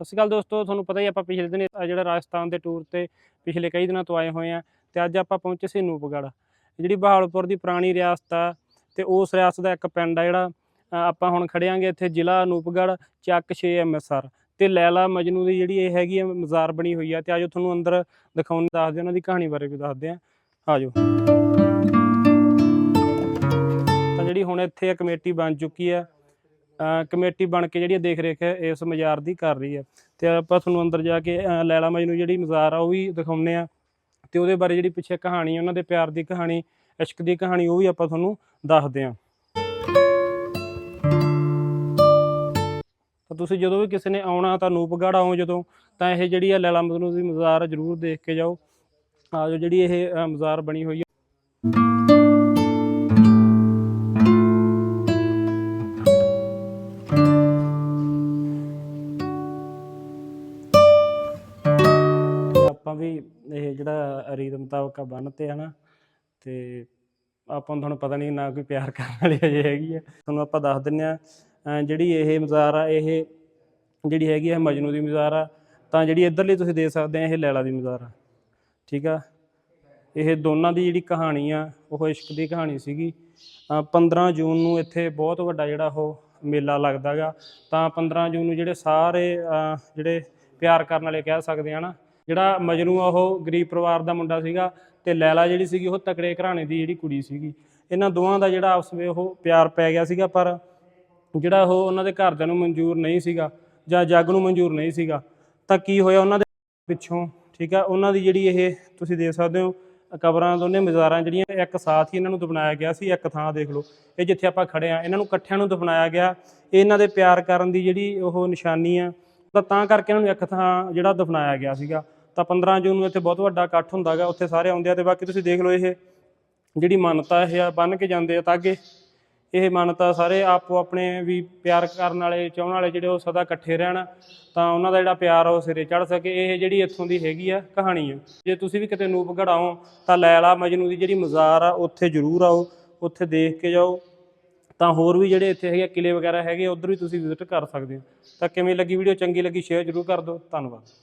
ਸਤਿ ਸ਼੍ਰੀ ਅਕਾਲ ਦੋਸਤੋ, ਤੁਹਾਨੂੰ ਪਤਾ ਹੀ ਆਪਾਂ ਪਿਛਲੇ ਦਿਨ ਜਿਹੜਾ ਰਾਜਸਥਾਨ ਦੇ ਟੂਰ ਤੇ ਪਿਛਲੇ ਕਈ ਦਿਨਾਂ ਤੋਂ ਆਏ ਹੋਏ ਆ ਤੇ ਅੱਜ ਆਪਾਂ ਪਹੁੰਚੇ ਸੀ ਨੂਪਗੜ੍ਹ। ਜਿਹੜੀ ਬਹਾਲਪੁਰ ਦੀ ਪੁਰਾਣੀ ਰਿਆਸਤ ਆ ਤੇ ਉਸ ਰਿਆਸਤ ਦਾ ਇੱਕ ਪਿੰਡ ਆ ਜਿਹੜਾ ਆਪਾਂ ਹੁਣ ਖੜਿਆਂਗੇ ਇੱਥੇ ਜ਼ਿਲ੍ਹਾ ਨੂਪਗੜ੍ਹ ਚੱਕ 6 ਅੰਮ੍ਰਿਤਸਰ ਤੇ ਲੈਲਾ ਮਜਨੂ ਦੀ ਜਿਹੜੀ ਇਹ ਹੈਗੀ ਆ ਮਜ਼ਾਰ ਬਣੀ ਹੋਈ ਆ ਤੇ ਆਜੋ ਤੁਹਾਨੂੰ ਅੰਦਰ ਦਿਖਾਉਣ ਦੱਸਦੇ ਉਹਨਾਂ ਦੀ ਕਹਾਣੀ ਬਾਰੇ ਵੀ ਦੱਸਦੇ ਆ ਆਜੋ। ਤਾਂ ਜਿਹੜੀ ਹੁਣ ਇੱਥੇ ਕਮੇਟੀ ਬਣ ਚੁੱਕੀ ਆ ਕਮੇਟੀ ਬਣ ਕੇ ਜਿਹੜੀ ਦੇਖ ਰੇਖ ਇਸ ਮਜ਼ਾਰ ਦੀ ਕਰ ਰਹੀ ਹੈ। ਤੇ ਆਪਾਂ ਤੁਹਾਨੂੰ ਅੰਦਰ ਜਾ ਕੇ ਅ, ਲੈਲਾ ਮਜਨੂ ਜਿਹੜੀ ਮਜ਼ਾਰ ਆ ਉਹ ਵੀ ਦਿਖਾਉਂਦੇ ਆ ਤੇ ਉਹਦੇ ਬਾਰੇ ਜਿਹੜੀ ਪਿੱਛੇ ਕਹਾਣੀ ਆ, ਉਹਨਾਂ ਦੇ ਪਿਆਰ ਦੀ ਕਹਾਣੀ ਇਸ਼ਕ ਦੀ ਕਹਾਣੀ ਉਹ ਵੀ ਆਪਾਂ ਤੁਹਾਨੂੰ ਦੱਸਦੇ ਆ ਤਾਂ ਤੁਸੀਂ ਜਦੋਂ ਵੀ ਕਿਸੇ ਨੇ ਆਉਣਾ ਤਾਂ ਨੂਪਗੜ੍ਹ ਆਓ ਜਦੋਂ ਤਾਂ ਇਹ ਜਿਹੜੀ ਆ ਲੈਲਾ ਮਜਨੂ ਦੀ ਮਜ਼ਾਰ ਜ਼ਰੂਰ ਦੇਖ ਕੇ ਜਾਓ। ਆ ਜੋ ਜਿਹੜੀ ਇਹ ਮਜ਼ਾਰ ਬਣੀ ਹੋਈ ਹੈ। ਆਪਾਂ ਵੀ ਇਹ ਜਿਹੜਾ ਰੀਤ ਮੁਤਾਬਕ ਬੰਨਤੇ ਹਨਾ ਤੇ ਆਪਾਂ ਨੂੰ ਤੁਹਾਨੂੰ ਪਤਾ ਨਹੀਂ ਨਾ ਕੋਈ ਪਿਆਰ ਕਰਨ ਵਾਲੀ ਅਜੇ ਹੈਗੀ ਆ। ਤੁਹਾਨੂੰ ਆਪਾਂ ਦੱਸ ਦਿੰਨੇ ਆ ਜਿਹੜੀ ਇਹ ਮਜ਼ਾਰ ਆ, ਇਹ ਜਿਹੜੀ ਹੈਗੀ ਆ ਮਜਨੂ ਦੀ ਮਜ਼ਾਰ ਆ, ਤਾਂ ਜਿਹੜੀ ਇਧਰਲੀ ਤੁਸੀਂ ਦੇਖ ਸਕਦੇ ਆ, ਇਹ ਲੈਲਾ ਦੀ ਮਜ਼ਾਰ ਆ। ਠੀਕ ਆ? ਇਹ ਦੋਨਾਂ ਦੀ ਜਿਹੜੀ ਕਹਾਣੀ ਆ, ਉਹ ਇਸ਼ਕ ਦੀ ਕਹਾਣੀ ਸੀਗੀ। ਅਹ 15 ਜੂਨ ਨੂੰ ਇੱਥੇ ਬਹੁਤ ਵੱਡਾ ਜਿਹੜਾ ਉਹ ਮੇਲਾ ਲੱਗਦਾਗਾ ਤਾਂ 15 ਜੂਨ ਨੂੰ ਜਿਹੜੇ ਸਾਰੇ ਜਿਹੜੇ ਪਿਆਰ ਕਰਨ ਵਾਲੇ ਕਹਿ ਸਕਦੇ ਆ ਨਾ ਜਿਹੜਾ ਮਜਨੂ ਆ, ਉਹ ਗਰੀਬ ਪਰਿਵਾਰ ਦਾ ਮੁੰਡਾ ਸੀਗਾ ਤੇ ਲੈਲਾ ਜਿਹੜੀ ਸੀਗੀ, ਉਹ ਤਕੜੇ ਘਰਾਣੇ ਦੀ ਜਿਹੜੀ ਕੁੜੀ ਸੀਗੀ। ਇਹਨਾਂ ਦੋਵਾਂ ਦਾ ਜਿਹੜਾ ਆਪਸ ਵਿੱਚ ਉਹ ਪਿਆਰ ਪੈ ਗਿਆ ਸੀਗਾ, ਪਰ ਜਿਹੜਾ ਉਹ ਉਹਨਾਂ ਦੇ ਘਰਦਿਆਂ ਨੂੰ ਮਨਜ਼ੂਰ ਨਹੀਂ ਸੀਗਾ ਜਾਂ ਜੱਗ ਨੂੰ ਮਨਜ਼ੂਰ ਨਹੀਂ ਸੀਗਾ, ਤਾਂ ਕੀ ਹੋਇਆ ਉਹਨਾਂ ਦੇ ਪਿੱਛੋਂ? ਠੀਕ ਆ, ਉਹਨਾਂ ਦੀ ਜਿਹੜੀ ਇਹ ਤੁਸੀਂ ਦੇਖ ਸਕਦੇ ਹੋ, ਕਬਰਾਂ ਦੋਨੇ ਮਜ਼ਾਰਾਂ ਜਿਹੜੀਆਂ ਇੱਕ ਸਾਥ ਹੀ ਇਹਨਾਂ ਨੂੰ ਦਫਨਾਇਆ ਗਿਆ ਸੀ, ਇੱਕ ਥਾਂ ਦੇਖ ਲਓ। ਇਹ ਜਿੱਥੇ ਆਪਾਂ ਖੜੇ ਆ, ਇਹਨਾਂ ਨੂੰ ਇਕੱਠਿਆਂ ਨੂੰ ਦਫਨਾਇਆ ਗਿਆ। ਇਹਨਾਂ ਦੇ ਪਿਆਰ ਕਰਨ ਦੀ ਜਿਹੜੀ ਉਹ ਨਿਸ਼ਾਨੀ ਆ, ਤਾਂ ਤਾਂ ਕਰਕੇ ਇਹਨਾਂ ਨੂੰ ਇੱਕ ਥਾਂ ਜਿਹੜਾ ਦਫਨਾਇਆ ਗਿਆ ਸੀਗਾ। ਤਾਂ 15 ਜੂਨ ਨੂੰ ਇੱਥੇ ਬਹੁਤ ਵੱਡਾ ਇਕੱਠ ਹੁੰਦਾਗਾ ਉੱਥੇ ਸਾਰੇ ਆਉਂਦੇ ਆ ਤੇ ਬਾਕੀ ਤੁਸੀਂ ਦੇਖ ਲਓ ਇਹ ਜਿਹੜੀ ਮਾਨਤਾ ਇਹ ਆ ਬੰਨ ਕੇ ਜਾਂਦੇ ਆ ਤਾਗੇ ਇਹ ਮਾਨਤਾ ਸਾਰੇ ਆਪੋ ਆਪਣੇ ਵੀ ਪਿਆਰ ਕਰਨ ਵਾਲੇ ਚਾਹਣ ਵਾਲੇ ਜਿਹੜੇ ਉਹ ਸਦਾ ਇਕੱਠੇ ਰਹਿਣ ਤਾਂ ਉਹਨਾਂ ਦਾ ਜਿਹੜਾ ਪਿਆਰ ਆ ਉਹ ਸਿਰੇ ਚੜ ਸਕੇ। ਇਹ ਜਿਹੜੀ ਇੱਥੋਂ ਦੀ ਹੈਗੀ ਆ ਕਹਾਣੀ ਆ। ਜੇ ਤੁਸੀਂ ਵੀ ਕਿਤੇ ਨੂਪਗੜ ਆਓ ਤਾਂ ਲੈਲਾ ਮਜਨੂ ਦੀ ਜਿਹੜੀ ਮਜ਼ਾਰ ਆ ਉੱਥੇ ਜ਼ਰੂਰ ਆਓ ਉੱਥੇ ਦੇਖ ਕੇ ਜਾਓ। ਤਾਂ ਹੋਰ ਵੀ ਜਿਹੜੇ ਇੱਥੇ ਹੈਗੇ ਆ, ਕਿਲੇ ਵਗੈਰਾ ਹੈਗੇ ਉਧਰ ਵੀ ਤੁਸੀਂ ਵਿਜ਼ਿਟ ਕਰ ਸਕਦੇ ਹੋ। ਤਾਂ ਕਿਵੇਂ ਲੱਗੀ ਵੀਡੀਓ ਚੰਗੀ ਲੱਗੀ ਸ਼ੇਅਰ ਜ਼ਰੂਰ ਕਰ ਦਿਓ। ਧੰਨਵਾਦ।